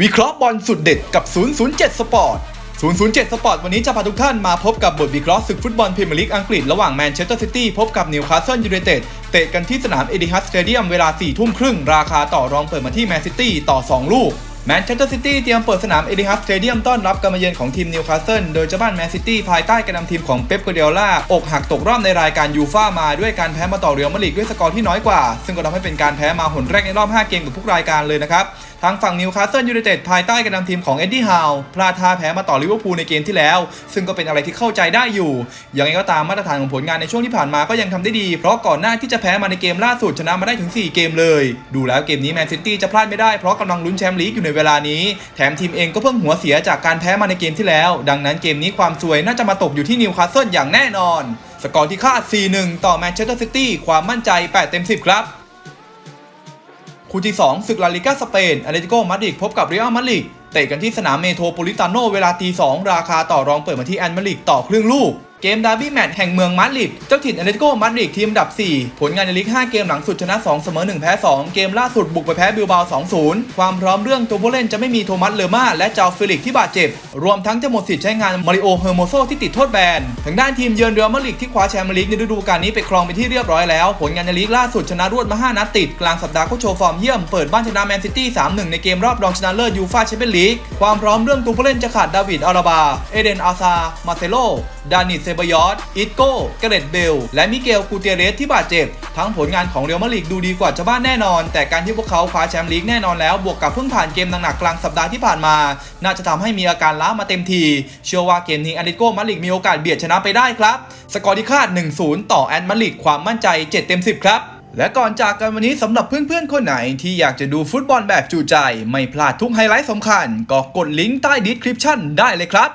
วิเคราะห์บอลสุดเด็ดกับ 007 สปอร์ต 007 สปอร์ตวันนี้จะพาทุกท่านมาพบกับบทวิเคราะห์ศึกฟุตบอลพรีเมียร์ลีกอังกฤษระหว่างแมนเชสเตอร์ซิตี้พบกับนิวคาสเซิลยูไนเต็ดเตะกันที่สนามเอดิฮัสสเตเดียมเวลา 4 ทุ่มครึ่ง ราคาต่อรองเปิดมาที่แมนซิตี้ต่อ 2 ลูก แมนเชสเตอร์ซิตี้เตรียมเปิดสนามเอดิฮัสสเตเดียมต้อนรับการมาเยือนของทีมนิวคาสเซิลโดยเจ้าบ้านแมนซิตี้ภายใต้การนำทีมของเป๊ปกวาร์ดิโอลาอกหักตกรอบในรายการยูฟ่ามาด้วยการแพ้มาต่อเรอัลมาดริดด้วยสกอร์ที่น้อยกว่า ซึ่งก็ทำให้เป็นการแพ้มาหนแรกในรอบ 5 เกมกับทุกรายการเลยนะครับทางฝั่งนิวคาสเซิลยูไนเต็ดภายใต้การนำทีมของเอ็ดดี้ฮาวพลาดท่าแพ้มาต่อลิเวอร์พูลในเกมที่แล้ว ซึ่งก็เป็นอะไรที่เข้าใจได้อยู่อย่างไรก็ตามมาตรฐานของผลงานในช่วงที่ผ่านมาก็ยังทำได้ดี เพราะก่อนหน้าที่จะแพ้มาในเกมล่าสุดชนะมาได้ถึง 4 เกมเลย ดูแล้วเกมนี้แมนซิตี้จะพลาดไม่ได้เพราะกำลังลุ้นแชมป์ลีกอยู่ในเวลานี้ แถมทีมเองก็เพิ่งหัวเสียจากการแพ้มาในเกมที่แล้ว ดังนั้นเกมนี้ความซวยน่าจะมาตกอยู่ที่นิวคาสเซิลอย่างแน่นอน สกอร์ที่คาด 4-1 ต่อแมนเชสเตอร์ซิตี้ความมั่นใจ 8 เต็ม 10 ครับคู่ที่ 2 ศึกลาลิกาสเปนอเตเลติโกมาดริดพบกับเรอัลมาดริดเตะกันที่สนามเมโทรโพลิตาโนเวลาตี2ราคาต่อรองเปิดมาที่แอนมาดริดต่อครึ่งลูก เกมดาร์บี้แมตช์แห่งเมืองมาดริด เจ้าถิ่นอเลติโกมาดริดทีมอันดับ 4 ผลงานในลีก 5 เกมหลังสุดชนะ 2 เสมอ 1 แพ้ 2 เกมล่าสุดบุกไปแพ้บิลบาโ2-0 ความพร้อมเรื่องตัวผู้เล่นจะไม่มีโทมัส เลอม่า และเจ้าฟิลิกที่บาดเจ็บ รวมทั้งจะหมดสิทธิ์ใช้งานมาริโอ เฮอร์โมโซที่ติดโทษแบน ทางด้านทีมเยือนเรอัลมาดริดที่คว้าแชมป์ลีกในฤดูกาลนี้ไปครองไปที่เรียบร้อยแล้ว ผลงานในลีกล่าสุดชนะรวดมา 5 นัดติด กลางสัปดาห์ก็โชว์ฟอร์มเยี่ยม เปิดบ้านชนะแมนซิตี้ 3-1 ในเกมรอบรองชนะเลิศยูฟ่าแชมเปี้ยนลีก ความพร้อมเรื่องตัวผู้เล่นจะขาดดาวิดอาราบา เอเดนอาซา มาเซโล ดานิเซบยอสอิโก้เกเรตเบล และมิเกลกูเตเรสที่บาดเจ็บ ทั้งผลงานของเรอัลมาดริดดูดีกว่าชาวบ้านแน่นอน แต่การที่พวกเขาคว้าแชมป์ลีกแน่นอนแล้วบวกกับเพิ่งผ่านเกมหนักๆกลางสัปดาห์ที่ผ่านมา น่าจะทำให้มีอาการล้ามาเต็มที เชื่อว่าเกมนี้อตเลติโก้มาดริดมีโอกาสเบียดชนะไปได้ครับ สกอร์ที่คาด 1-0 ต่อแอตมาดริดความมั่นใจ 7 เต็ม 10 ครับและก่อนจากกันวันนี้สำหรับเพื่อนๆ คนไหนที่อยากจะดูฟุตบอลแบบจูใจ ไม่พลาดทุกไฮไลท์สำคัญ ก็กดลิงก์ใต้ดีสคริปชั่นได้เลยครับ